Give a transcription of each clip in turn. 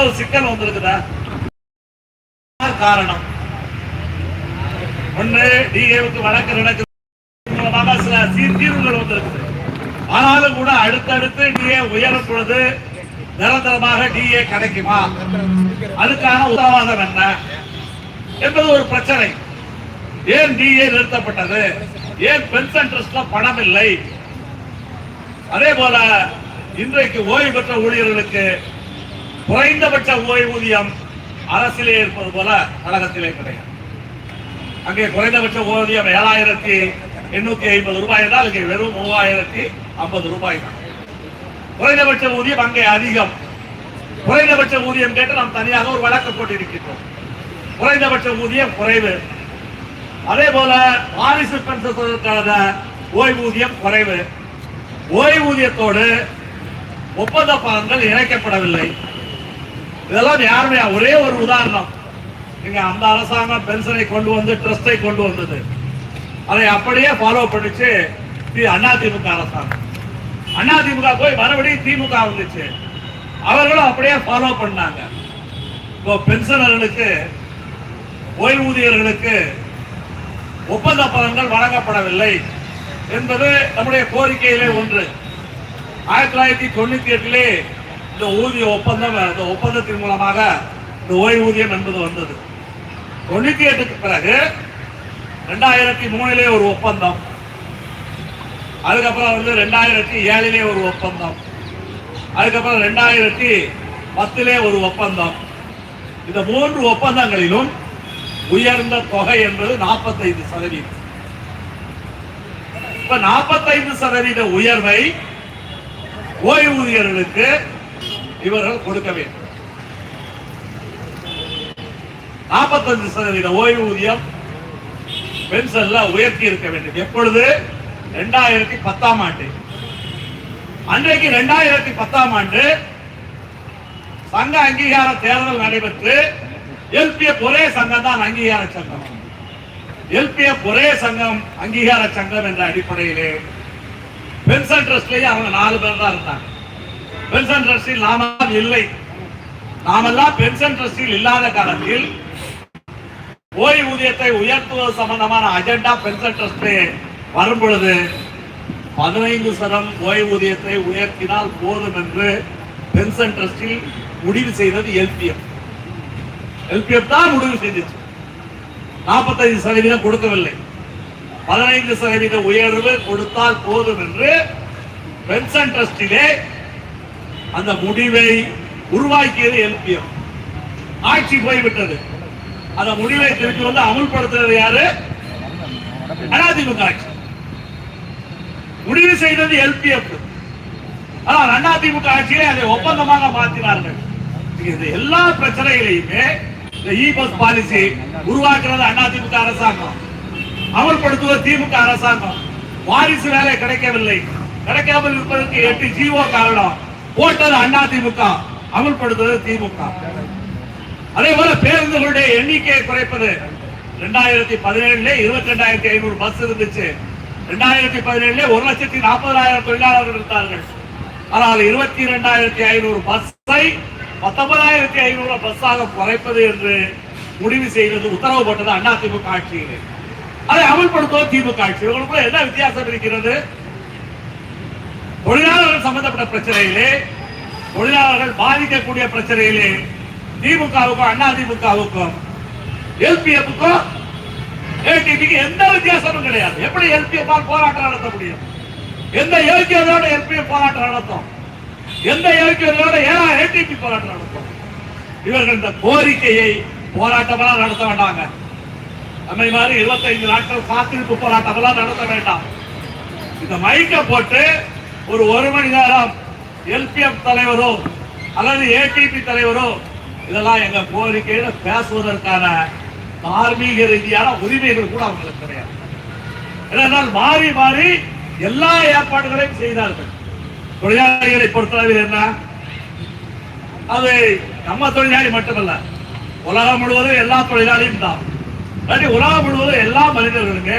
இவ்வளவு சிக்கல் வந்திருக்குதா? காரணம். ஒன்று டிஏவுக்கு வழக்கு நடக்குது. சில சீர்தீர்வுகள் வந்திருக்குது. ஆனாலும் கூட அடுத்தடுத்து டிஏ உயரும் பொழுது நிரந்தரமாக டிஏ கிடைக்குமா? அதுக்கான உத்தரவாதம் என்ன? என்பது ஒரு பிரச்சனை. ஏன் டிஏ நிறுத்தப்பட்டது? ஏன் பென்ஷன் ட்ரஸ்ட்ல பணம் இல்லை? அதே போல இன்றைக்கு ஓய்வு பெற்ற ஊழியர்களுக்கு குறைந்தபட்ச ஓய்வூதியம் அரசிலே இருப்பது போல கழகத்திலே கிடையாது. அங்கே குறைந்தபட்ச ஓய்வூதியம் ஏழாயிரத்தி எண்ணூத்தி ஐம்பது ரூபாய் என்றால் இங்கே வெறும் மூவாயிரத்தி ஐம்பது ரூபாய் தான். குறைந்தபட்ச ஊதியம் அங்கே அதிகம். குறைந்தபட்ச ஊதியம் கேட்டு நாம் தனியாக ஒரு வழக்கு போட்டிருக்கின்றோம். குறைந்தபட்ச ஊதியம் குறைவு. அதே போல வாரிசு பெற்றதற்கான ஓய்வூதியம் குறைவு. ஓய்வூதியத்தோடு ஒப்பந்த பாகங்கள் இணைக்கப்படவில்லை. இதெல்லாம் யாருமே ஒரே ஒரு உதாரணம். நீங்க அந்த அரசாங்கம் பென்ஷனை கொண்டு வந்து ட்ரஸ்டை கொண்டு வந்தது. அதை அப்படியே ஃபாலோ பண்ணிச்சு தி- அதிமுக அரசாங்கம். அதிமுக போய் மறுபடியும் திமுக வந்துச்சு. அவர்களும் அப்படியே ஃபாலோ பண்ணாங்க. இப்போ பென்ஷனர்களுக்கு ஓய்வூதியர்களுக்கு ஒப்பந்த பதங்கள் வழங்கப்படவில்லை என்பது நம்முடைய கோரிக்கையிலே ஒன்று. ஆயிரத்தி தொள்ளாயிரத்தி தொண்ணூத்தி எட்டிலே இந்த ஊதிய ஒப்பந்தம் இந்த ஒப்பந்தத்தின் மூலமாக இந்த ஓய்வூதியம் என்பது வந்தது. தொண்ணூத்தி எட்டுக்கு பிறகு ரெண்டாயிரத்தி மூணுலே ஒரு ஒப்பந்தம். அதுக்கப்புறம் வந்து ரெண்டாயிரத்தி ஏழிலே ஒரு ஒப்பந்தம். அதுக்கப்புறம் ரெண்டாயிரத்தி பத்திலே ஒரு ஒப்பந்தம். இந்த மூன்று ஒப்பந்தங்களிலும் உயர்ந்த தொகை என்பது நாற்பத்தைந்து சதவீதம். இப்ப நாற்பத்தைந்து சதவீத உயர்வை ஓய்வூதியர்களுக்கு இவர்கள் கொடுக்க வேண்டும். நாற்பத்தஞ்சு சதவீத ஓய்வூதியம் பென்ஷன்ல உயர்த்தி இருக்க வேண்டும். எப்பொழுது? ரெண்டாயிரத்தி பத்தாம் ஆண்டு. அன்றைக்கு ரெண்டாயிரத்தி பத்தாம் ஆண்டு சங்க அங்கீகார தேர்தல் நடைபெற்று எல்பிஎஃப் ஒரே சங்கம் தான் அங்கீகார சங்கம். எல்பிஎஃப் ஒரே சங்கம் அங்கீகார சங்கம் என்ற அடிப்படையிலே பென்ஷன் ட்ரஸ்ட்லயே அவங்க நாலு பேர் தான் இருந்தாங்க பென்ஷன் ட்ரஸ்டில் நாம இல்லை. நாமெல்லாம் பென்ஷன் ட்ரஸ்டில் இல்லாத காலத்தில் ஓய்வூதியத்தை உயர்த்துவது சம்பந்தமான அஜெண்டா பென்ஷன் ட்ரஸ்ட் வரும் பொழுது பதினைந்து சதம் ஓய்வூதியத்தை உயர்த்தினால் போதும் என்று பென்ஷன் ட்ரஸ்டில் முடிவு செய்தது எல்பிஎஃப் எல்பிஎஃப் தான் முடிவு செய்துச்சு. நாற்பத்தைந்து சதவீதம் கொடுக்கவில்லை. பதினைந்து சதவீத உயர்வு கொடுத்தால் போதும் என்று பென்ஷன் ட்ரஸ்டிலே அந்த முடிவை உருவாக்கியது எல்பிஎம் ஆட்சி போய்விட்டது. அந்த முடிவை திருப்பி வந்து அமுல்படுத்துறது யாரு? அதிமுக ஆட்சி. முடிவு செய்தது எல்பிஎஃப் ஆனால் அதிமுக ஆட்சியிலே அதை ஒப்பந்தமாக மாற்றினார்கள். இந்த எல்லா பிரச்சனைகளையுமே இந்த இ பஸ் பாலிசி உருவாக்குறது அதிமுக அரசாங்கம். அமல்படுத்துவது திமுக அரசாங்கம். வாரிசு வேலை கிடைக்கவில்லை. கிடைக்காமல் இருப்பதற்கு எட்டு ஜீவோ காரணம். போட்டது அண்ணா திமுக அமல்படுத்துவது திமுக. அதே போல பேருந்துகளுடைய எண்ணிக்கையை குறைப்பது ரெண்டாயிரத்தி பதினேழுல இருபத்தி ரெண்டாயிரத்தி ஐநூறு பஸ் இருந்துச்சு. ரெண்டாயிரத்தி பதினேழுல ஒரு லட்சத்தி நாற்பதாயிரம் தொழிலாளர்கள் இருந்தார்கள். ஆனால் இருபத்தி இரண்டாயிரத்தி ஐநூறு பஸ்ஸை பத்தொன்பதாயிரத்தி ஐநூறு பஸ்ஸாக குறைப்பது என்று முடிவு செய்தது உத்தரவு போட்டது அதிமுக ஆட்சியில். அதை அமல்படுத்துவது திமுக ஆட்சி. உங்களுக்குள்ள என்ன வித்தியாசம் இருக்கிறது? தொழிலாளர்கள் சம்பந்தப்பட்ட பிரச்சனையிலே தொழிலாளர்கள் பாதிக்கக்கூடிய பிரச்சனையிலே திமுகவுக்கும் அதிமுகவுக்கும் எல்பிஎஃப்க்கும் ஏடிபிக்கு எந்த வித்தியாசமும் கிடையாது. எப்படி எல்பிஎஃப் போராட்டம் நடத்த முடியும்? எந்த யோகியதோட எல்பிஎஃப் போராட்டம் நடத்தும்? எந்த யோகியதோட ஏழா ஏடிபி போராட்டம் நடத்தும்? இவர்கள் இந்த கோரிக்கையை போராட்டமெல்லாம் நடத்த வேண்டாங்க. நம்மை மாதிரி 25 நாட்கள் காத்திருப்பு போராட்டமெல்லாம் நடத்த வேண்டாம். இந்த மைக்க போட்டு ஒரு ஒரு மணி நேரம் எல்பிஎஃப் தலைவரோ அல்லது ஏடிபி தலைவரோ இதெல்லாம் எங்க கோரிக்கையில பேசுவதற்கான தார்மீக ரீதியான உரிமைகள் கூட அவங்களுக்கு கிடையாது. ஏனென்றால் மாறி மாறி எல்லா ஏற்பாடுகளையும் செய்தார்கள். தொழிலாளிகளை பொறுத்தளவில் என்ன? அது நம்ம தொழிலாளி மட்டுமல்ல உலகம் முழுவதும் எல்லா தொழிலாளியும் தான். உலகம் முழுவதும் எல்லா மனிதர்களுக்கு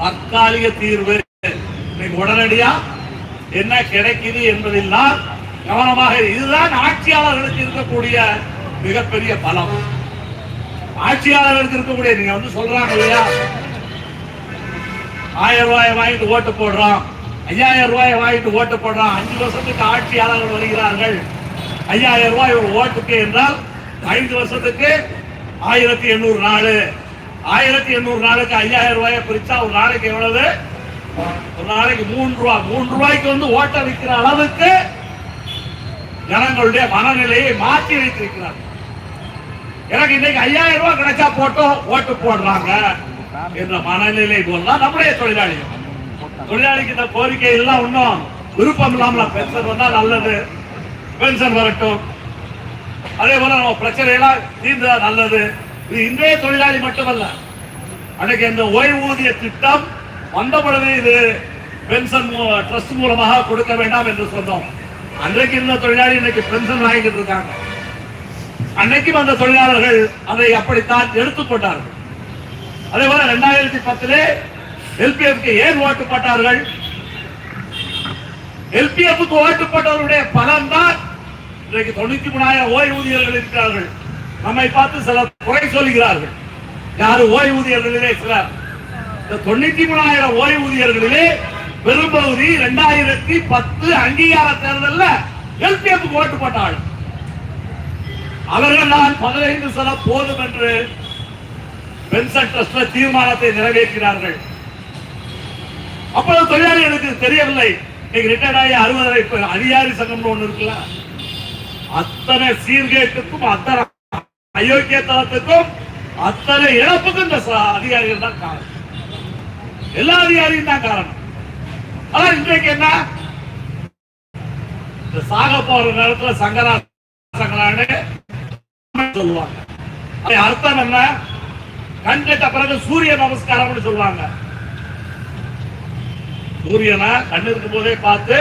தற்காலிக தீர்வு உடனடியா என்ன கிடைக்குது என்பதெல்லாம் கவனமாக இதுதான் ஆட்சியாளர்களுக்கு இருக்கக்கூடிய மிகப்பெரிய பலம். ஆட்சியாளர்களுக்கு இருக்கக்கூடிய நீங்க வந்து சொல்றாங்க இல்லையா? ஆயிரம் ரூபாய் வாங்கிட்டு ஓட்டு போடுறோம். ஐயாயிரம் ரூபாய் வாங்கிட்டு ஓட்டு போடுறோம். அஞ்சு வருஷத்துக்கு ஆட்சியாளர்கள் வருகிறார்கள். ஐயாயிரம் ரூபாய் ஒரு ஓட்டுக்கு என்றால் ஐந்து வருஷத்துக்கு ஆயிரத்தி எண்ணூறு நாலு ஆயிரத்தி எண்ணூறு நாளுக்கு ஐயாயிரம் ரூபாயை பிரிச்சா ஒரு நாளைக்கு எவ்வளவு? ஒரு நாளைக்கு மூன்று ரூபாய் மூன்று ரூபாய்க்கு வந்து ஓட்ட வைக்கிற அளவுக்கு ஜனங்களுடைய மனநிலையை மாற்றி வைத்திருக்கிறார். எனக்கு இன்னைக்கு ஐயாயிரம் ரூபாய் கிடைச்சா போட்டோம் ஓட்டு போடுறாங்க என்ற மனநிலை போல நம்முடைய தொழிலாளிகள். தொழிலாளிக்கு இந்த கோரிக்கை எல்லாம் ஒன்றும் விருப்பம் இல்லாமல பென்ஷன் வந்தா நல்லது. பென்ஷன் வரட்டும். அதே போல நம்ம பிரச்சனை எல்லாம் தீர்ந்தா நல்லது. இது இன்றைய தொழிலாளி மட்டுமல்ல அன்னைக்கு இந்த ஓய்வூதிய திட்டம் வந்த பொழுது இது பென்ஷன் ட்ரஸ்ட் மூலமாக கொடுக்க வேண்டாம் என்று சொன்னோம். அன்றைக்கு இருந்த தொழிலாளி இன்னைக்கு பென்ஷன் வாங்கிட்டு இருக்காங்க. அன்னைக்கும் அந்த தொழிலாளர்கள் அதை அப்படித்தான் எடுத்துக்கொண்டார்கள் அதே போல ரெண்டாயிரத்தி பத்திலே எல்பிஎஃப்க்கு ஏன் ஓட்டு போட்டார்கள்? எல்பிஎஃப்க்கு ஓட்டு போட்டவருடைய பலன் தான் இன்றைக்கு தொண்ணூத்தி மூணாயிரம் ஓய்வூதியர்கள் இருக்கிறார்கள். நம்மை பார்த்து சில குறை சொல்கிறார்கள். யாரு ஓய்வூதியர்களிலே சிலர்? இந்த தொண்ணூத்தி மூணாயிரம் ஓய்வூதியர்களிலே பெரும்பகுதி ரெண்டாயிரத்தி பத்து அங்கீகார தேர்தல்ல எல்பிஎஃப் ஓட்டு போட்டாள். அவர்கள் தான் பதினைந்து சத போதும் என்று பென்சன் ட்ரஸ்ட்ல தீர்மானத்தை நிறைவேற்றினார்கள். அப்பொழுது தொழிலாளிகளுக்கு தெரியவில்லை. இன்னைக்கு ரிட்டையர்ட் ஆகி அறுபது இப்ப அதிகாரி சங்கம்னு ஒண்ணு இருக்குல்ல? அத்தனை சீர்கேட்டுக்கும் அத்தனை அயோக்கியத்தனத்துக்கும் அத்தனை இழப்புக்கும் இந்த அதிகாரிகள் தான் காரணம். எல்லா அதிகாரியும் தான் காரணம். ஆனா இன்றைக்கு என்ன? இந்த சாக போற நேரத்துல சங்கரா சங்கரான்னு சொல்லுவாங்க அர்த்தம் என்ன? கண் கெட்ட பிறகு சூரிய நமஸ்காரம்னு சொல்லுவாங்க. சூரியனை கண் இருக்கும் போதே பார்த்து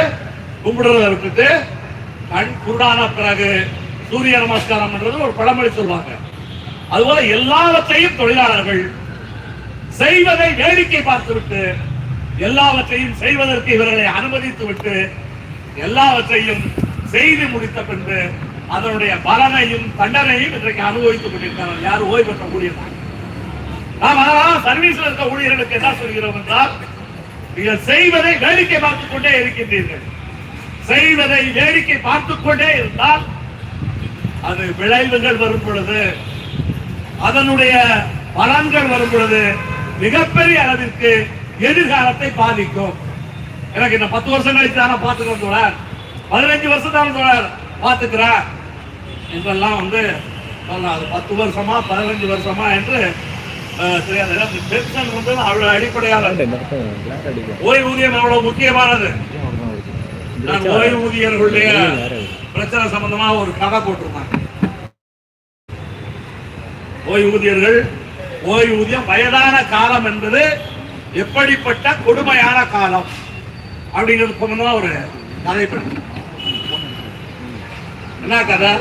கும்பிடுறத விட்டுட்டு கண் குருடான பிறகு சூரிய நமஸ்காரம்ன்றது ஒரு பழமொழி சொல்லுவாங்க. அதுபோல எல்லாவற்றையும் தொழிலாளர்கள் செய்வதை வேடிக்கை பார்த்துவிட்டு எல்லாவற்றையும் செய்வதற்கு இவர்களை அனுமதித்து விட்டு எல்லாவற்றையும் செய்து முடித்த பின்பு அதனுடைய பலனையும் தண்டனையும் இன்றைக்கு அனுபவித்துக் கொண்டிருக்கிறார்கள். யார் ஓய்வு பெற்ற ஊழியர்கள்? நாம் அதனால் சர்வீஸ்ல இருக்க ஊழியர்களுக்கு என்ன சொல்கிறோம் என்றால் நீங்கள் செய்வதை வேடிக்கை பார்த்துக் கொண்டே இருக்கின்றீர்கள். செய்வதை வேடிக்கை பார்த்துக் கொண்டே இருந்தால் அது விளைவுகள் வரும் பொழுது அதனுடைய பலன்கள் வரும் பொழுது மிகப்பெரிய அளவிற்கு எதிர்காலத்தை பாதிக்கும். எனக்கு இந்த பத்து வருஷம் கழிச்சு தானே பார்த்துக்கிறேன் தோழர். பதினஞ்சு வருஷம் தானே தோழர் பார்த்துக்கிறேன். இதெல்லாம் வந்து. அது பத்து வருஷமா பதினஞ்சு வருஷமா என்று தெரியாது. பென்ஷன் வந்து அவ்வளவு அடிப்படையான ஓய்வூதியம் அவ்வளவு முக்கியமானது. நான் ஓய்வூதியர்களுடைய பிரச்சனை சம்பந்தமா ஒரு கதை போட்டிருந்தாங்க ஓய்வூதியர்கள் ஓய்வூதியம் வயதான காலம் என்பது எப்படிப்பட்ட கொடுமையான காலம்? அப்படிங்கிறது சம்பந்தமா ஒரு கதை என்ன கதை?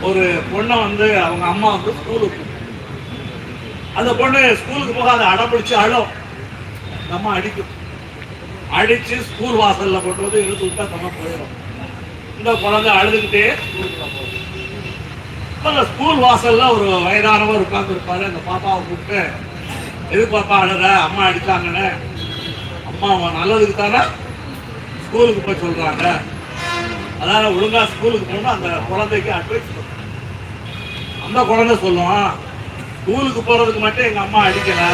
ஒரு பொண்ணை வந்து அவங்க அம்மா வந்து ஸ்கூலுக்கு அந்த பொண்ணு ஸ்கூலுக்கு போகாத அடம்பிடிச்சு அழும். நம்ம அம்மா அடிக்கும். அடிச்சு ஸ்கூல் வாசல்ல கொண்டு வந்து இழுத்து விட்டா தம்மா போயிடும். இந்த குழந்தை அழுதுகிட்டே ஸ்கூலுக்கு போகும். அப்போ அந்த ஸ்கூல் வாசலில் ஒரு வயதானவர் உட்காந்துருப்பாரு அந்த பாப்பாவை கூப்பிட்டு எது பாப்பா அழுத அம்மா அடித்தாங்கன்னு அம்மா அவன் நல்லதுக்கு தானே ஸ்கூலுக்கு போய் சொல்கிறாங்க அதாவது ஒழுங்காக ஸ்கூலுக்கு போகணும் அந்த குழந்தைக்கு அட்வைஸ் பண்ணும் அந்த குழந்தை சொல்லுவான் ஸ்கூலுக்கு போகிறதுக்கு மட்டும் எங்கள் அம்மா அடிக்கலை.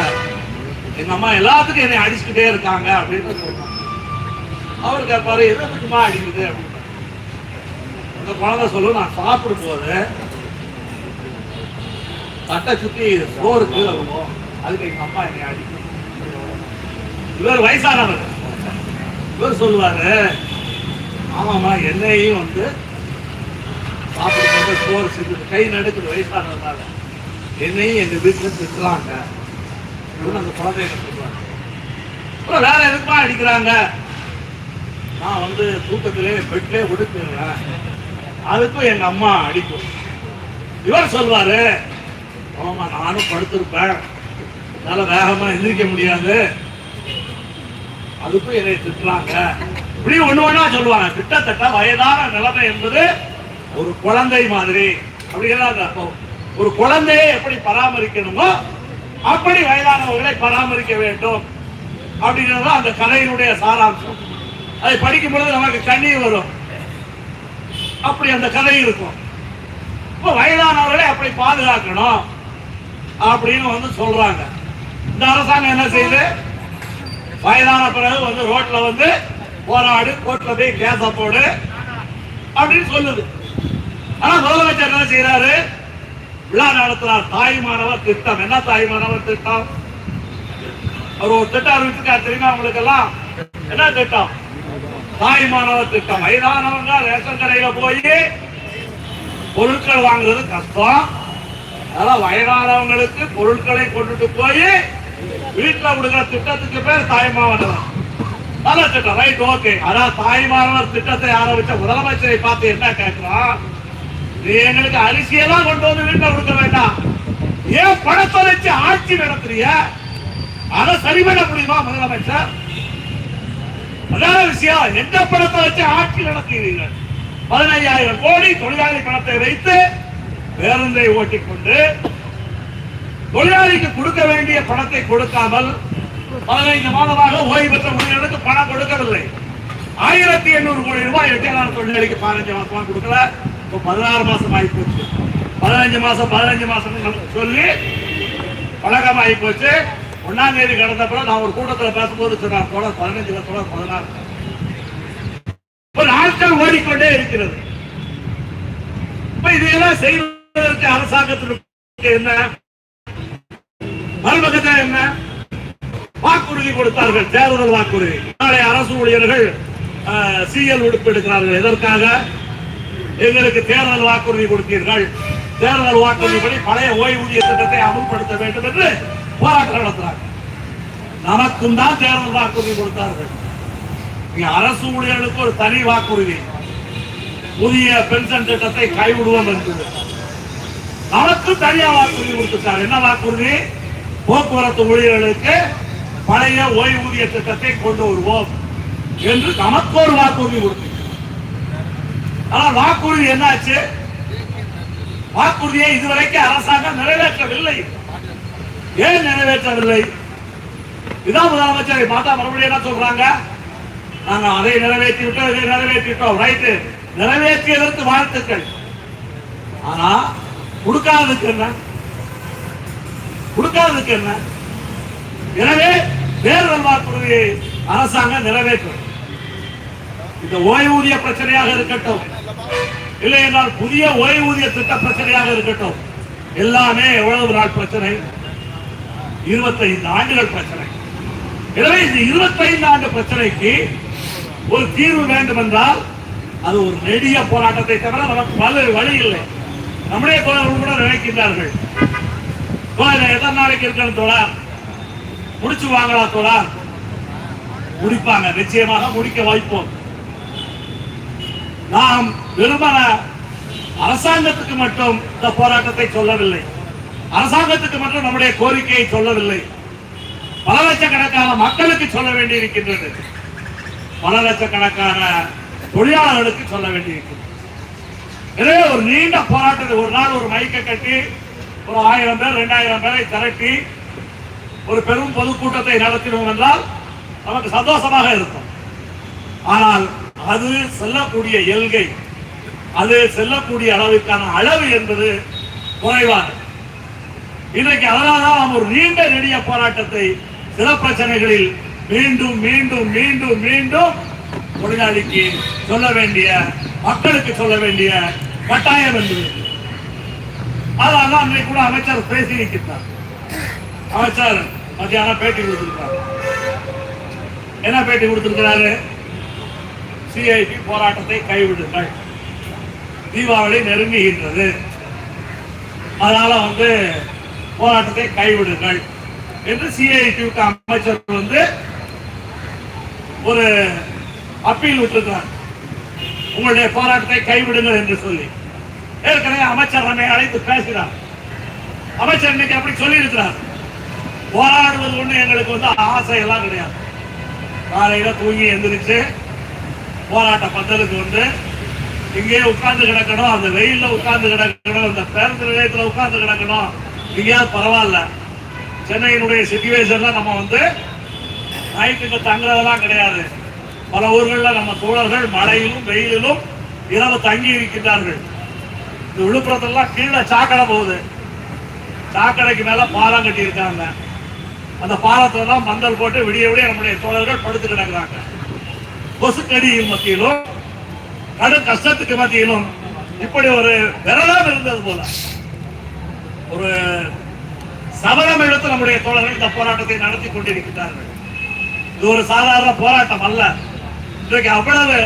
எங்கள் அம்மா எல்லாத்துக்கும் என்னை அடிச்சுக்கிட்டே இருக்காங்க. அப்படின்னு சொல்றாங்க அவர் கேட்பாரு எதுக்குமா அடிக்குது? அப்படின்னு. அந்த குழந்தை சொல்லும் நான் சாப்பிடும் போது தட்டை சுத்தி சோறு கீழே விழும் அதுக்கு எங்க அம்மா என்னை அடிக்கும். இவர் வயசானவர். இவர் சொல்லுவாரு ஆமாம்மா என்னையும் வந்து சாப்பிடும்போது சோறு சிந்து கை நடுக்குது வயசானதுனால என்னையும் எங்க வீட்டுல திட்டுறாங்க. இவரு அந்த குழந்தைய சொல்லுவாங்க அப்புறம் வேற எதுக்குமா அடிக்கிறாங்க? நான் வந்து தூக்கத்திலே பெட்லேயே உடுப்பிடுறேன் அதுக்கும் எங்க அம்மா அடிக்கும். இவர் சொல்வாரு ஆமா நானும் படுத்திருப்பேன். என்னால வேகமா எந்திரிக்க முடியாது. அதுக்கும் என்னை திட்டுறாங்க. இப்படி ஒண்ணு ஒண்ணா சொல்லுவாங்க. கிட்டத்தட்ட வயதான நிலைமை என்பது ஒரு குழந்தை மாதிரி. அப்படிங்கிறத அர்த்தம். ஒரு குழந்தையை எப்படி பராமரிக்கணுமோ அப்படி வயதானவர்களை பராமரிக்க வேண்டும். அப்படிங்கிறது தான் அந்த கதையினுடைய சாராம்சம். அதை படிக்கும் பொழுது நமக்கு கண்ணீர் வரும். அப்படி அந்த கதை இருக்கும். இப்போ வயதானவர்களை அப்படி பாதுகாக்கணும். அப்படின்னு வந்து சொல்றாங்க. இந்த அரசாங்கம் என்ன செய்யுது? வயதான பிறகு வந்து ரோட்ல வந்து போராடு கோர்ட்ல போய் கேச போடு அப்படின்னு சொல்லுது. ஆனா முதலமைச்சர் என்ன செய்யறாரு விழா நடத்துறார். தாய்மானவர் திட்டம். என்ன தாய்மானவர் திட்டம்? அவர் ஒரு திட்டம் அறிவிச்சிருக்காரு தெரியுமா உங்களுக்கு எல்லாம் என்ன திட்டம்? தாய்மானவர் திட்டம். வயதானவங்க ரேஷன் கடையில போய் பொருட்கள் வாங்குறது கஷ்டம். அதெல்லாம் வயதானவங்களுக்கு பொருட்களை கொண்டுட்டு போய் வீட்டுல கொடுக்குற திட்டத்துக்கு பேர் தாய்மானவர் நல்ல திட்டம் ரைட் ஓகே அதான் தாய்மானவர் திட்டத்தை ஆரம்பிச்ச முதலமைச்சரை பார்த்து என்ன கேட்கிறோம் நீ எங்களுக்கு அரிசியெல்லாம் கொண்டு வந்து வீட்டுல கொடுக்க வேண்டாம். ஏன் பணத்தை வச்சு ஆட்சி நடத்துறிய அதை சரி பண்ண முடியுமா முதலமைச்சர்? அதான விஷயம் எந்த பணத்தை வச்சு ஆட்சி நடத்துகிறீர்கள்? பதினைஞ்சாயிரம் கோடி தொழிலாளி பணத்தை வைத்து பேருந்தை ஓட்டிக்கொண்டு தொழிலாளிக்கு கொடுக்க வேண்டிய பணத்தை கொடுக்காமல் பதினைந்து மாதமாக ஓய்வு பெற்ற ஊழியர்களுக்கு பணம் கொடுக்கவில்லை. ஆயிரத்தி எண்ணூறு கோடி ரூபாய் எட்டாயிரம் தொழிலாளிக்கு பதினஞ்சு மாசமா கொடுக்கல. இப்போ பதினாறு மாசம் ஆகி போச்சு பதினஞ்சு மாசம் பதினஞ்சு மாசம் சொல்லி பழக்கம் ஆகி போச்சு. ஒன்னாம் தேதி கடந்த பிறகு நான் ஒரு கூட்டத்தில் பேசும்போது சொன்னார் தொடர் பதினஞ்சு தொடர் பதினாறு. ஒரு நாட்கள் ஓடிக்கொண்டே இருக்கிறது. இப்ப இதையெல்லாம் செய்வதற்கு அரசாங்கத்திற்கு என்ன? மறுபக்கத்தில் என்ன? வாக்குறுதி கொடுத்தார்கள். தேர்தல் வாக்குறுதி. நாளை அரசு ஊழியர்கள் சிஎல் உடுப்பு எடுக்கிறார்கள். எதற்காக? எங்களுக்கு தேர்தல் வாக்குறுதி கொடுத்தீர்கள். தேர்தல் வாக்குறுதிப்படி பழைய ஓய்வூதிய திட்டத்தை அமல்படுத்த வேண்டும் என்று போராட்டம் நடத்துறாங்க. நமக்கும் தான் தேர்தல் வாக்குறுதி கொடுத்தார்கள். அரசு ஊழியர்களுக்கு ஒரு தனி வாக்குறுதி. புதிய பென்ஷன் திட்டத்தை கைவிடுவோம் என்று. நமக்கு தனியா வாக்குறுதி கொடுத்துட்டார். என்ன வாக்குறுதி? போக்குவரத்து ஊழியர்களுக்கு பழைய ஓய்வூதிய திட்டத்தை கொண்டு வருவோம் என்று நமக்கு ஒரு வாக்குறுதி கொடுத்து ஆனால் வாக்குறுதி என்னாச்சு? வாக்குறுதியை இதுவரைக்கும் அரசாங்கம் நிறைவேற்றவில்லை. ஏன் நிறைவேற்றவில்லை? இதான் முதலமைச்சரை பார்த்தா மறுபடியும் என்ன சொல்றாங்க? நாங்க அதை நிறைவேற்றி விட்டோம் இதை நிறைவேற்றிட்டோம். ரைட்டு நிறைவேற்றியதற்கு வாழ்த்துக்கள். ஆனா கொடுக்காததுக்கு என்ன? கொடுக்காததுக்கு என்ன? எனவே தேர்தல் வாக்குறுதியை அரசாங்கம் நிறைவேற்றும். இந்த ஓய்வூதிய பிரச்சனையாக இருக்கட்டும். இல்லை என்றால் புதிய ஓய்வூதிய திட்ட பிரச்சனையாக இருக்கட்டும். எல்லாமே எவ்வளவு நாள் பிரச்சனை? இருபத்தைந்து ஆண்டுகள் பிரச்சனை. எனவே இந்த இருபத்தைந்து ஆண்டு பிரச்சனைக்கு ஒரு தீர்வு வேண்டும் என்றால் அது ஒரு நெடிய போராட்டத்தை தவிர நமக்கு பல வழி இல்லை. நம்முடைய தோழர்கள் கூட நினைக்கின்றார்கள். எத்தனை நாளைக்கு இருக்கணும் தோழர் முடிச்சு வாங்களா தோழர் முடிப்பாங்க. நிச்சயமாக முடிக்க வைப்போம் நாம் விரும்பின அரசாங்கத்துக்கு மட்டும் இந்த போராட்டத்தை சொல்லவில்லை. அரசாங்கத்துக்கு மட்டும் நம்முடைய கோரிக்கையை சொல்லவில்லை. பல லட்சக்கணக்கான மக்களுக்கு சொல்ல வேண்டியிருக்கின்றது. பல லட்சக்கணக்கான தொழிலாளர்களுக்கு சொல்ல வேண்டியிருக்கிறது இதே ஒரு நீண்ட போராட்டத்தை ஒரு நாள் ஒரு மைக்கை கட்டி ஒரு ஆயிரம் பேர் ரெண்டாயிரம் பேரை திரட்டி ஒரு பெரும் பொதுக்கூட்டத்தை நடத்தினோம் என்றால் நமக்கு சந்தோஷமாக இருக்கும். ஆனால் அது செல்லக்கூடிய எல்கை அது செல்லக்கூடிய அளவுக்கான அளவு என்பது குறைவானது. இன்றைக்கு அதனால்தான் நாம் ஒரு நீண்ட நெடிய போராட்டத்தை சில பிரச்சனைகளில் மீண்டும் மீண்டும் மீண்டும் மீண்டும் தொழிலாளிக்கு சொல்ல வேண்டிய மக்களுக்கு சொல்ல வேண்டிய கட்டாயம் என்பது அதனால அன்றைக்கு கூட அமைச்சர் பேசி இருக்கின்றார் அமைச்சர் மத்தியானம் பேட்டி கொடுத்திருக்கிறார். என்ன பேட்டி கொடுத்திருக்கிறாரு? சிஐடி போராட்டத்தை கைவிடுங்கள். தீபாவளி நெருங்குகின்றது. அதனால வந்து போராட்டத்தை கைவிடுங்கள் என்று சிஐடிக்கு அமைச்சர் வந்து ஒரு அப்பீல் விட்டிருக்கிறார். உங்களுடைய போராட்டத்தை கைவிடுங்கள் என்று சொல்லி. ஏற்கனவே அமைச்சர் நம்மை அழைத்து பேசுகிறார். அமைச்சர் இன்னைக்கு அப்படி சொல்லி இருக்கிறார் போராடுவது ஒண்ணு எங்களுக்கு வந்து ஆசை எல்லாம் கிடையாது. காலையில தூங்கி எந்திரிச்சு போராட்ட பந்தலுக்கு வந்து இங்கேயே உட்கார்ந்து கிடக்கணும் அந்த வெயில்ல உட்கார்ந்து கிடக்கணும் இந்த பேருந்து நிலையத்துல உட்கார்ந்து கிடக்கணும். இங்கேயாவது பரவாயில்ல. சென்னையினுடைய சுச்சுவேஷன்ல நம்ம வந்து நைட்டுக்கு தங்குறதெல்லாம் கிடையாது. பல ஊர்களில் நம்ம தோழர்கள் மழையிலும் வெயிலிலும் இரவு தங்கி இருக்கின்றார்கள். விழுப்புரத்துலாம் கீழே சாக்கடை போகுது. சாக்கடைக்கு மேல பாலம் கட்டி இருக்காங்க அந்த பாலத்தெல்லாம் மந்தல் போட்டு விடிய விடிய நம்முடைய தோழர்கள் படுத்து கிடக்குறாங்க. கொசுக்கடியின் மத்தியிலும் கடும் கஷ்டத்துக்கு மத்தியிலும் இப்படி ஒரு விரலாம் இருந்தது போல. ஒரு சபதம் எடுத்து நம்முடைய தோழர்கள் இந்த போராட்டத்தை நடத்தி கொண்டிருக்கிறார்கள். இது ஒரு சாதாரண போராட்டம் அல்ல. இன்றைக்கு அவ்வளவு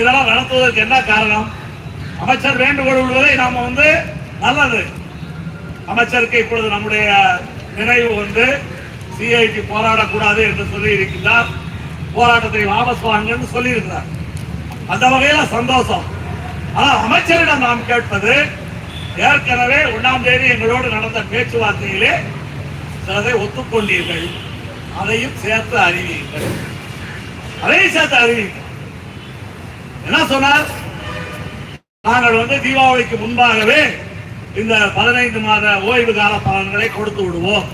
இதெல்லாம் நடத்துவதற்கு என்ன காரணம்? அமைச்சர் வேண்டுகோள் விடுவதை நாம வந்து நல்லது. அமைச்சருக்கு இப்பொழுது நம்முடைய நினைவு வந்து சிஐடி போராடக்கூடாது என்று சொல்லி இருக்கின்றார் போராட்டத்தை வாபஸ் வாங்கன்னு சொல்லி இருக்கிறார் அந்த வகையில சந்தோஷம். ஆனால் அமைச்சரிடம் நாம் கேட்பது ஏற்கனவே ஒன்றாம் தேதி எங்களோடு நடந்த பேச்சுவார்த்தையிலே சிலதை ஒத்துக்கொண்டீர்கள். அதையும் சேர்த்து அறிவியுங்கள். அதையும் சேர்த்து அறிவியுங்கள். என்ன சொன்னார்? நாங்கள் வந்து தீபாவளிக்கு முன்பாகவே இந்த பதினைந்து மாத ஓய்வு கால பலன்களை கொடுத்து விடுவோம்.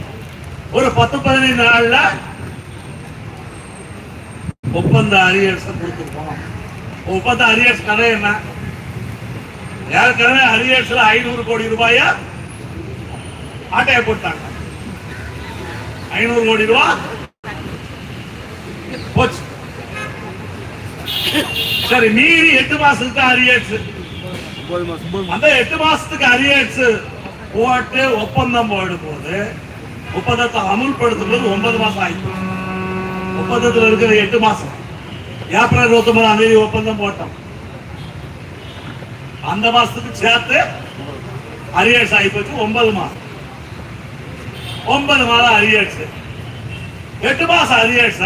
ஒரு பத்து பதினைந்து நாள்ல ஒப்பந்த அரியர்ஸ் கொடுத்துருப்போம் ஒப்பந்த அரியர்ஸ் கதை என்ன? ஏற்கனவே அரியர்ஸ்ல ஐநூறு கோடி ரூபாயா? ஆட்டையை போட்டாங்க. ஐநூறு கோடி ரூபாய் போச்சு. சரி மீறி எட்டு மாசத்துக்கு அரியர்ஸ் அந்த எட்டு மாசத்துக்கு அரியர்ஸ் போட்டு ஒப்பந்தம் போடும் போது ஒப்பந்தத்தை அமுல்படுத்தும் ஒன்பது மாசம் ஆயிடுச்சு ஒப்பந்தத்துல இருக்கிற எட்டு மாசம் ஏப்ரல் இருபத்தி ஒன்பதாம் தேதி ஒப்பந்தம் போட்டோம் அந்த மாசத்துக்கு சேர்த்து அரியர்ஸ் ஆகி போச்சு ஒன்பது மாசம் ஒன்பது மாதம் அரியர்ஸ் எட்டு மாசம் அரியர்ஸ்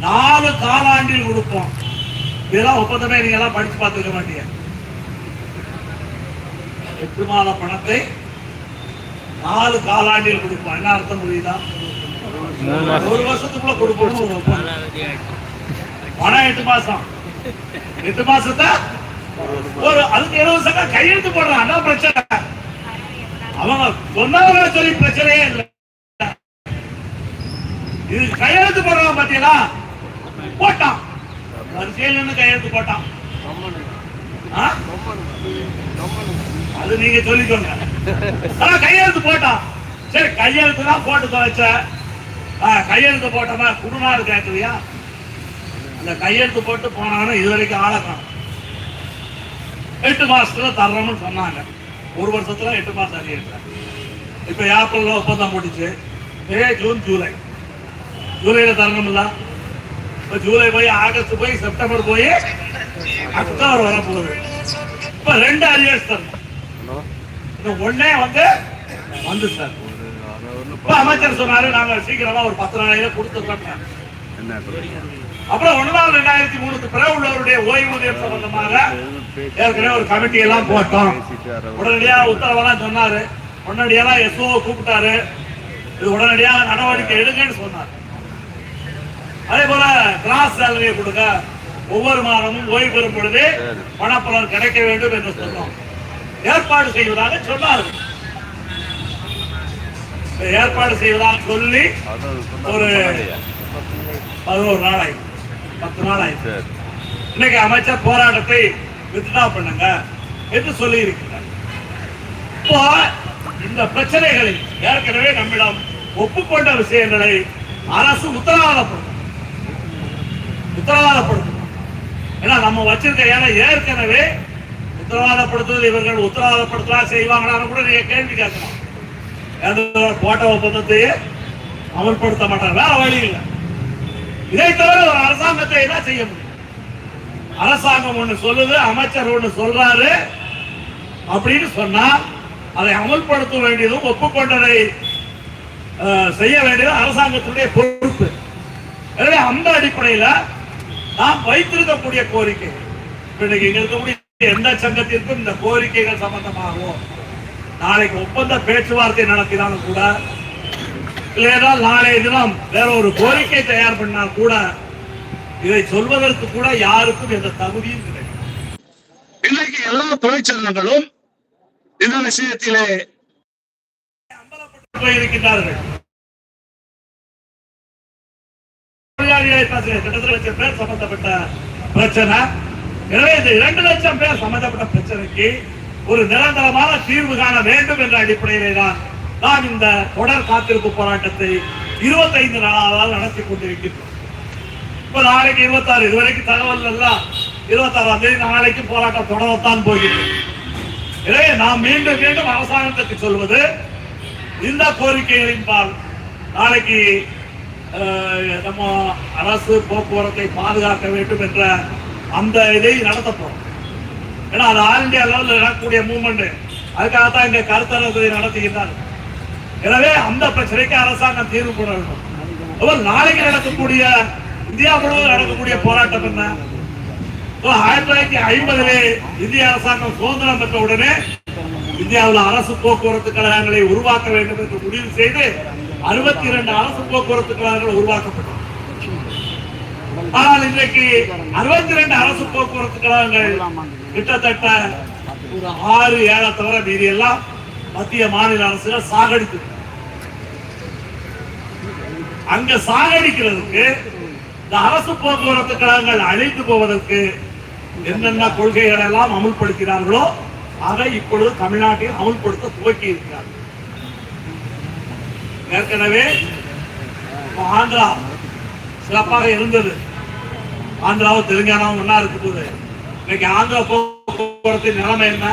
நாலு காலாண்டில் கொடுப்போம் இதெல்லாம் ஒப்பந்தமே நீங்க எல்லாம் படிச்சு பார்த்துக்க மாட்டீங்க எட்டு மாத பணத்தை நாலு காலாண்டில் கொடுப்போம். என்ன அர்த்தம் புரியுதா? ஒரு வருஷத்துக்குள்ள கொடுப்போம்னு ஒரு பணம் எட்டு மாசம். எட்டு மாசத்தை? ஒரு அதுக்கு இருபது சங்கம் கையெழுத்து போடுறான். அதான் பிரச்சனை. அவங்க சொன்னவங்க சொல்லி பிரச்சனையே இல்லை. இது கையெழுத்து போடுறான் பாத்தீங்களா போட்டான். வரிசையில் நின்று கையெழுத்து போட்டான். ஆ? அது நீங்க சொல்லிக்கோங்க. ஆனா கையெழுத்து போட்டான் சரி கையெழுத்து தான் போட்டு தொலைச்ச. கையெழுத்து போட்டமா குடுநாடு கேட்கலையா அந்த கையெழுத்து போட்டு போனாலும் இது வரைக்கும் ஆளை எட்டு மாசத்துல தர்றோம்னு சொன்னாங்க. ஒரு வருஷத்துல எட்டு மாசம் அதிகம் இப்ப ஏப்ரல்ல ஒப்பந்தம் முடிச்சு மே ஜூன் ஜூலை. ஜூலைல தரணும்ல இப்ப ஜூலை போய் ஆகஸ்ட் போய் செப்டம்பர் போய் அக்டோபர் வர போகுது. இப்ப ரெண்டு அரியர்ஸ் தரணும். ஒண்ணே வந்து வந்து சார். அமைச்சர் சொன்னாரு நாங்க சீக்கிரமா ஒரு பத்து நாளையில கொடுத்துருக்கோம் அப்புறம் நாள் ரெண்டாயிரத்தி மூணுக்கு பிறகு உள்ளவருடைய ஓய்வூதியம் சம்பந்தமாக ஏற்கனவே ஒரு கமிட்டி எல்லாம் போட்டோம். உடனடியா உத்தரவெல்லாம் சொன்னாரு. உடனடியெல்லாம் எஸ்ஓ கூப்பிட்டாரு. இது உடனடியாக நடவடிக்கை எடுங்கன்னு சொன்னார். அதே போல கிராஸ் சேலரியை கொடுங்க. ஒவ்வொரு மாதமும் ஓய்வு பெறும் பொழுது பணப்பலன் கிடைக்க வேண்டும் என்று சொன்னோம். ஏற்பாடு செய்வதாக சொன்னார்கள். ஏற்பாடு செய்வதாக சொல்லி ஒரு பதினோரு நாள் ஆயிடுச்சு பத்து நாள் ஆயிடுச்சு இன்னைக்கு அமைச்சர் போராட்டத்தை வித்ட்ரா பண்ணுங்க என்று சொல்லி இருக்கிறார் இப்போ இந்த பிரச்சனைகளில் ஏற்கனவே நம்மிடம் ஒப்புக்கொண்ட விஷயங்களை அரசு உத்தரவாதப்படுத்தும். உத்தரவாதப்படுத்தும். ஏன்னா நம்ம வச்சிருக்க ஏன்னா ஏற்கனவே உத்தரவாதப்படுத்துதல் இவர்கள் உத்தரவாதப்படுத்தலாம் செய்வாங்களான்னு கூட நீங்க கேள்வி கேட்கலாம். எந்த போட்ட ஒப்பந்தத்தையே அமல்படுத்த மாட்டாங்க. வேற வழி இல்லை. இதை தவிர ஒரு அரசாங்கத்தை என்ன செய்ய முடியும். அரசாங்கம் ஒண்ணு சொல்லுது அமைச்சர் ஒண்ணு சொல்றாரு அப்படின்னு சொன்னா அதை அமல்படுத்த வேண்டியதும் ஒப்புக்கொண்டதை செய்ய வேண்டியது அரசாங்கத்துடைய பொறுப்பு. எனவே அந்த அடிப்படையில நாம் வைத்திருக்கக்கூடிய கோரிக்கை. இன்னைக்கு இங்க இருக்கக்கூடிய எந்த சங்கத்திற்கும் இந்த கோரிக்கைகள் சம்பந்தமாகவும் நாளைக்கு ஒப்பந்த பேச்சுவார்த்தை நடத்தினாலும் கூட இல்லைனா நாளைய தினம் வேற ஒரு கோரிக்கை தயார் பண்ணால் கூட இதை சொல்வதற்கு கூட யாருக்கும் எந்த தகுதியும் கிடையாது. இன்றைக்கு எல்லா தொழிற்சங்கங்களும் இந்த விஷயத்திலே அம்பலப்பட்டு போயிருக்கிறார்கள் கிட்டத்தட்ட பேர் சம்பந்தப்பட்ட பிரச்சனை. எனவே இந்த இரண்டு லட்சம் பேர் சம்பந்தப்பட்ட பிரச்சனைக்கு ஒரு நிரந்தரமான தீர்வு காண வேண்டும் என்ற அடிப்படையிலே தான் நாம் இந்த தொடர் காத்திருப்பு போராட்டத்தை இருபத்தைந்து நாளாக நடத்தி கொண்டிருக்கின்றோம். இப்ப நாளைக்கு இருபத்தாறு இதுவரைக்கும் தகவல் எல்லாம் இருபத்தாறாம் தேதி நாளைக்கு போராட்டம் தொடரத்தான் போகிறது. எனவே நாம் மீண்டும் மீண்டும் அரசாங்கத்துக்கு சொல்வது இந்த கோரிக்கைகளின்பால் நாளைக்கு நம்ம அரசு போக்குவரத்தை பாதுகாக்க வேண்டும் என்ற அந்த இதை நடத்த போறோம் ஏன்னா அது ஆல் இந்தியா லெவலில் நடக்கக்கூடிய மூவ்மெண்ட் அதுக்காகத்தான் இந்த கருத்தரங்கத்தை நடத்துகின்றார் எனவே அந்த பிரச்சனைக்கு அரசாங்கம் தீர்வு கொள்ள வேண்டும். அவர் நாளைக்கு நடக்கக்கூடிய இந்தியா முழுவதும் நடக்கக்கூடிய போராட்டம் என்ன? ஆயிரத்தி தொள்ளாயிரத்தி ஐம்பதுலே இந்திய அரசாங்கம் சுதந்திரம் பெற்ற உடனே இந்தியாவில் அரசு போக்குவரத்து கழகங்களை உருவாக்க வேண்டும் என்று முடிவு செய்து அறுபத்தி இரண்டு அரசு போக்குவரத்து கழகங்கள் உருவாக்கப்பட்டது ஆனால் இன்றைக்கு அறுபத்தி ரெண்டு அரசு போக்குவரத்து கழகங்கள் கிட்டத்தட்ட ஒரு ஆறு ஏழை தவிர மீதி எல்லாம் மத்திய மாநில அரசுகள் சாகடித்து அங்க சாகடிக்கிறதுக்கு இந்த அரசு போக்குவரத்து கழகங்கள் அழிந்து போவதற்கு என்னென்ன கொள்கைகள் எல்லாம் அமுல்படுத்தினார்களோ அதை இப்பொழுது தமிழ்நாட்டில் அமுல்படுத்த துவக்கி இருக்கிறார்கள் ஏற்கனவே ஆந்திரா சிறப்பாக இருந்தது. ஆந்திராவும் தெலுங்கானாவும் ஒன்னா இருக்கும் போது இன்னைக்கு ஆந்திரா போக்குவரத்து நிலைமை என்ன?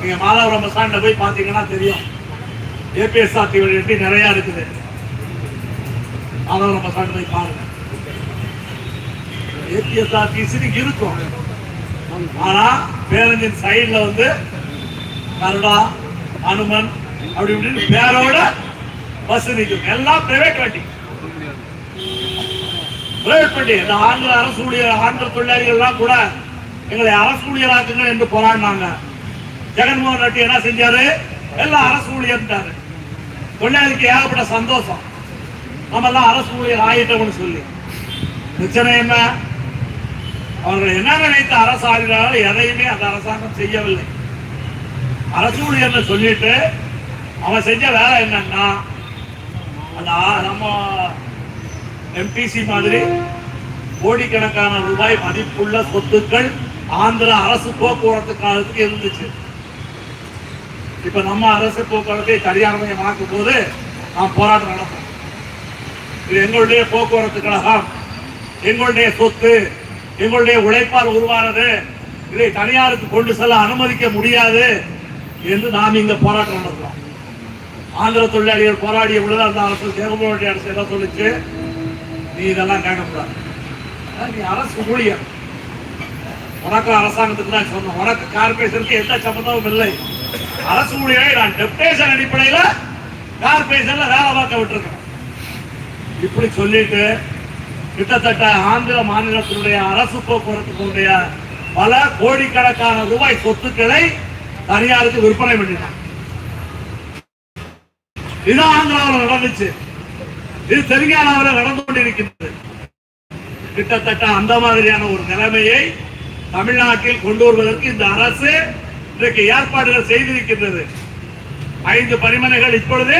நீங்க மாதவரம் பஸ் ஸ்டாண்ட்ல போய் பாத்தீங்கன்னா தெரியும். ஏபிஎஸ்ஆர்டி வழி நிறைய இருக்குது. மாதவரம் பஸ் ஸ்டாண்ட் போய் பாருங்க. ஏபிஎஸ்ஆர்டிசி இருக்கும். ஆனா பேருந்தின் சைடுல வந்து கருடா அனுமன் அப்படி இப்படின்னு பேரோட பஸ் நிற்கும். எல்லாம் பிரைவேட் வண்டி. பிரைவேட் வண்டி இந்த ஆந்திர அரசு ஊழியர் ஆந்திர தொழிலாளிகள்லாம் கூட எங்களை அரசு ஊழியராக்குங்க என்று போராடினாங்க. ஜெகன்மோகன் ரெட்டி என்ன செஞ்சாரு? எல்லாம் அரசு ஊழியர்ட்டாரு தொழிலாளிக்கு ஏகப்பட்ட சந்தோஷம். நம்ம எல்லாம் அரசு ஊழியர் ஆயிட்டோம்னு சொல்லி. பிரச்சனை என்ன? அவர்கள் என்ன நினைத்த அரசு ஆகிறாரோ எதையுமே அந்த அரசாங்கம் செய்யவில்லை. அரசு ஊழியர்னு சொல்லிட்டு அவன் செஞ்ச வேலை என்னன்னா அந்த நம்ம எம்பிசி மாதிரி கோடிக்கணக்கான ரூபாய் மதிப்புள்ள சொத்துக்கள் ஆந்திர அரசு போக்குவரத்து காலத்துக்கு இருந்துச்சு. இப்ப நம்ம அரசு போக்குவரத்தை தனியார்மயமாக்கும் போது நாம் போராட்டம் நடத்தோம் இது எங்களுடைய போக்குவரத்து கழகம் எங்களுடைய சொத்து எங்களுடைய உழைப்பால் உருவானது. இதை தனியாருக்கு கொண்டு செல்ல அனுமதிக்க முடியாது என்று நாம் இங்க போராட்டம் நடத்துறோம். ஆந்திர தொழிலாளிகள் போராடிய பொழுது அந்த அரசு ஜெகன்மோகன் அரசு என்ன சொல்லிச்சு? நீ இதெல்லாம் கேட்கக்கூடாது. நீ அரசு ஊழியர். உனக்கு அரசாங்கத்துக்கு தான் சொன்னோம். உனக்கு கார்பரேஷனுக்கு எந்த சம்பந்தமும் இல்லை. அரசு ஊழியரை நான் டெப்டேஷன் அடிப்படையில கார்பரேஷன்ல வேலை பார்க்க விட்டுருக்கேன். இப்படி சொல்லிட்டு கிட்டத்தட்ட ஆந்திர மாநிலத்தினுடைய அரசு போக்குவரத்துடைய பல கோடிக்கணக்கான ரூபாய் சொத்துக்களை தனியாருக்கு விற்பனை பண்ணினான் இது ஆந்திராவில் நடந்துச்சு. இது தெலுங்கானாவில் நடந்து கொண்டிருக்கின்றது. கிட்டத்தட்ட அந்த மாதிரியான ஒரு நிலைமையை தமிழ்நாட்டில் கொண்டு வருவதற்கு இந்த அரசு இன்றைக்கு ஏற்பாடுகள் செய்திருக்கின்றது. ஐந்து பரிமனைகள் இப்பொழுது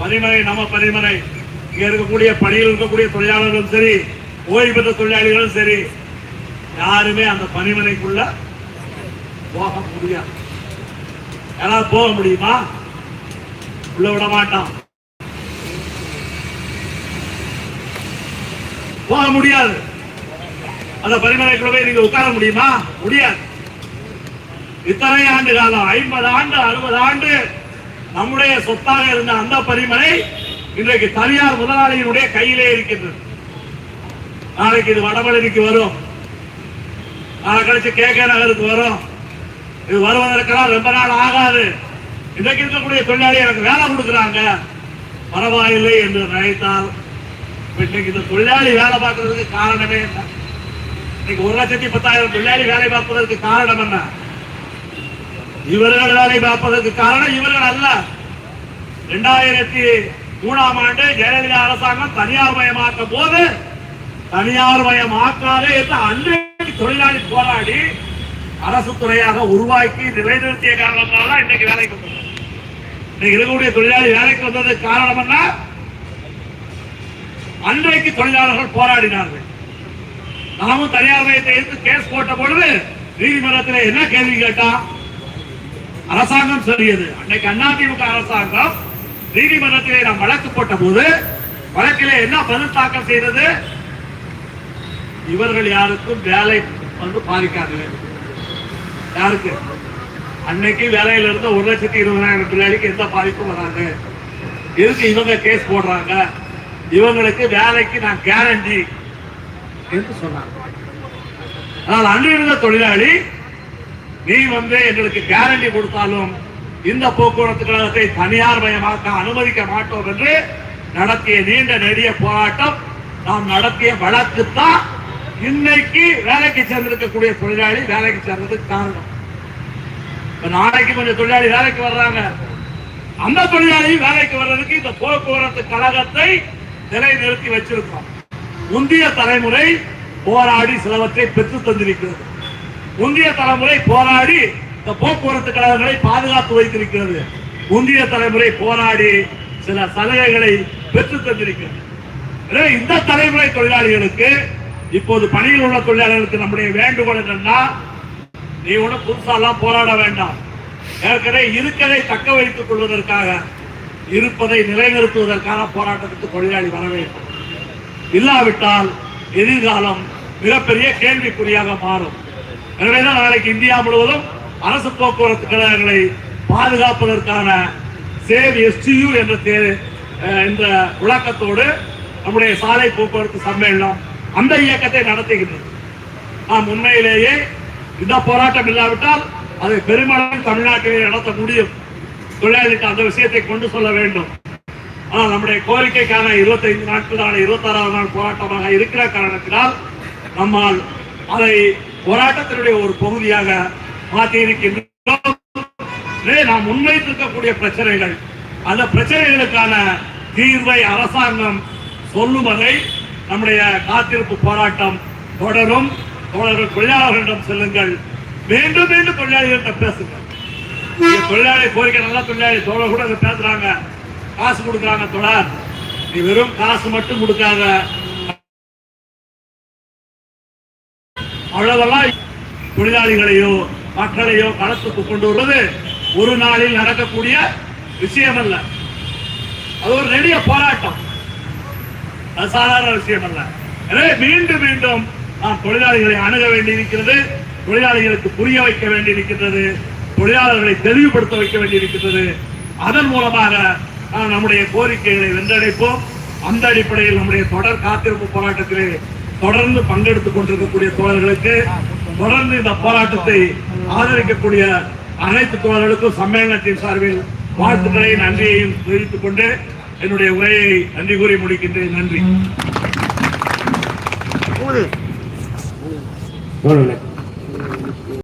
பணிமனை நம்ம பணிமனை இங்க இருக்கக்கூடிய பணியில் இருக்கக்கூடிய தொழிலாளர்களும் சரி ஓய்வு பெற்ற தொழிலாளிகளும் சரி யாருமே அந்த பணிமனைக்குள்ள போக முடியாது. யாராவது போக முடியுமா? உள்ள விட மாட்டான் போக முடியாது. அந்த பரிமலைக்குள்ள போய் நீங்க உட்கார முடியுமா? முடியாது. இத்தனை ஆண்டு காலம் ஐம்பது ஆண்டு அறுபது ஆண்டு நம்முடைய சொத்தாக இருந்த அந்த பரிமலை இன்றைக்கு தனியார் முதலாளியினுடைய கையிலே இருக்கின்றது. நாளைக்கு இது வடபழனிக்கு வரும். நாளை கழிச்சு கே கே நகருக்கு வரும். இது வருவதற்கெல்லாம் ரொம்ப நாள் ஆகாது. இன்றைக்கு இருக்கக்கூடிய தொழிலாளி எனக்கு வேலை கொடுக்குறாங்க. பரவாயில்லை என்று நினைத்தால் இன்னைக்கு இந்த தொழிலாளி வேலை பார்க்கறதுக்கு காரணமே என்ன? இன்னைக்கு ஒரு லட்சத்தி பத்தாயிரம் தொழிலாளி வேலை பார்ப்பதற்கு காரணம் என்ன? இவர்கள் வேலை பார்ப்பதற்கு காரணம் இவர்கள் அல்ல. இரண்டாயிரத்தி மூணாம் ஆண்டு ஜெயலலிதா அரசாங்கம் தனியார் மயமாக்கும் போது தனியார் மயமாக்காதே என்று அன்றைக்கு தொழிலாளி போராடி அரசு துறையாக உருவாக்கி நிலைநிறுத்திய காரணத்தால தான் இன்னைக்கு வேலைக்கு வந்தது. இன்னைக்கு இருக்கக்கூடிய தொழிலாளி வேலைக்கு வந்ததுக்கு காரணம் என்ன? அன்றைக்கு தொழிலாளர்கள் போராடினார்கள். நாமும் தனியார் மையத்தை எடுத்து கேஸ் போட்ட பொழுது நீதிமன்றத்தில் என்ன கேள்வி கேட்டா அரசாங்கம் சொல்லியது. அன்னைக்கு அதிமுக அரசாங்கம் நீதிமன்றத்திலே நாம் வழக்கு போட்ட போது வழக்கிலே என்ன பதில் தாக்கல் செய்தது? இவர்கள் யாருக்கும் வேலை வந்து பாதிக்காது. யாருக்கு? அன்னைக்கு வேலையில இருந்த ஒரு லட்சத்தி இருபதாயிரம் தொழிலாளிக்கு எந்த பாதிப்பும் வராது. எதுக்கு இவங்க கேஸ் போடுறாங்க? இவங்களுக்கு வேலைக்கு நான் கேரண்டி என்று சொன்னாங்க. ஆனால் அன்று தொழிலாளி நீ வந்து எங்களுக்கு கேரண்டி கொடுத்தாலும் இந்த போக்குவரத்து கழகத்தை தனியார் மயமாக்க அனுமதிக்க மாட்டோம் என்று நடத்திய நீண்ட நெடிய போராட்டம் நாம் நடத்திய வழக்கு தான் இன்னைக்கு வேலைக்கு சேர்ந்திருக்கக்கூடிய தொழிலாளி வேலைக்கு சேர்ந்ததுக்கு காரணம். நாளைக்கு கொஞ்சம் தொழிலாளி வேலைக்கு வர்றாங்க. அந்த தொழிலாளி வேலைக்கு வர்றதுக்கு இந்த போக்குவரத்து கழகத்தை நிலைநிறுத்தி வச்சிருக்கோம் முந்தைய தலைமுறை போராடி சிலவற்றை பெற்று தந்திருக்கிறது. முந்தைய தலைமுறை போராடி இந்த போக்குவரத்து கழகங்களை பாதுகாத்து வைத்திருக்கிறது. முந்தைய தலைமுறை போராடி சில சலுகைகளை பெற்று தந்திருக்கிறது. இந்த தலைமுறை தொழிலாளிகளுக்கு இப்போது பணியில் உள்ள தொழிலாளர்களுக்கு நம்முடைய வேண்டுகோள் என்னன்னா நீ ஒன்றும் புதுசாலாம் போராட வேண்டாம். ஏற்கனவே இருக்கதை தக்க வைத்துக் கொள்வதற்காக இருப்பதை நிலைநிறுத்துவதற்கான போராட்டத்துக்கு தொழிலாளி வர வேண்டும் இல்லாவிட்டால் எதிர்காலம் மிகப்பெரிய கேள்விக்குறியாக மாறும். எனவேதான் நாளைக்கு இந்தியா முழுவதும் அரசு போக்குவரத்து கழகங்களை பாதுகாப்பதற்கான சேவ் எஸ்டியு என்ற தே- அஹ் என்ற விளக்கத்தோடு நம்முடைய சாலை போக்குவரத்து சம்மேளனம் அந்த இயக்கத்தை நடத்துகின்றது. நாம் உண்மையிலேயே இந்த போராட்டம் இல்லாவிட்டால் அதை பெருமளவில் தமிழ்நாட்டிலே நடத்த முடியும். தொழிலாளிக்கு அந்த விஷயத்தை கொண்டு சொல்ல வேண்டும். ஆனால் நம்முடைய கோரிக்கைக்கான 25 நாட்களான இருபத்தாறாவது நாள் போராட்டமாக இருக்கிற காரணத்தினால் நம்மால் அதை போராட்டத்தினுடைய ஒரு பகுதியாக மாற்றி இருக்கின்றோம் நாம் முன்வைத்திருக்கக்கூடிய பிரச்சனைகள் அந்த பிரச்சனைகளுக்கான தீர்வை அரசாங்கம் சொல்லும் வரை நம்முடைய காத்திருப்பு போராட்டம் தொடரும். தொடர்கள் தொழிலாளர்களிடம் செல்லுங்கள். மீண்டும் மீண்டும் தொழிலாளிகளிடம் பேசுங்கள். தொழிலாளி கோரிக்கை நல்லா தொழிலாளி தோழர் கூட அதை பேசுறாங்க. காசு கொடுக்குறாங்க தொடர் நீ வெறும் காசு மட்டும் கொடுக்காத. அவ்வளவெல்லாம் தொழிலாளிகளையோ மக்களையோ களத்துக்கு கொண்டு வருவது ஒரு நாளில் நடக்கக்கூடிய விஷயம் அல்ல அது ஒரு நெடிய போராட்டம். அது சாதாரண விஷயம் அல்ல எனவே மீண்டும் மீண்டும் நாம் தொழிலாளிகளை அணுக வேண்டியிருக்கிறது. தொழிலாளிகளுக்கு புரிய வைக்க வேண்டியிருக்கின்றது தொழிலாளர்களை தெளிவுபடுத்த வைக்க வேண்டியிருக்கிறது அதன் மூலமாக நம்முடைய கோரிக்கைகளை வென்றடைப்போம். அந்த அடிப்படையில் நம்முடைய தொடர் காத்திருப்பு போராட்டத்திலே தொடர்ந்து பங்கெடுத்துக் கொண்டிருக்கக்கூடிய தோழர்களுக்கு தொடர்ந்து இந்த போராட்டத்தை ஆதரிக்கக்கூடிய அனைத்து தோழர்களுக்கும் சம்மேளனத்தின் சார்பில் வாழ்த்துக்களை நன்றியையும் தெரிவித்துக் கொண்டு என்னுடைய உரையை நன்றி கூறி முடிக்கின்றேன். நன்றி.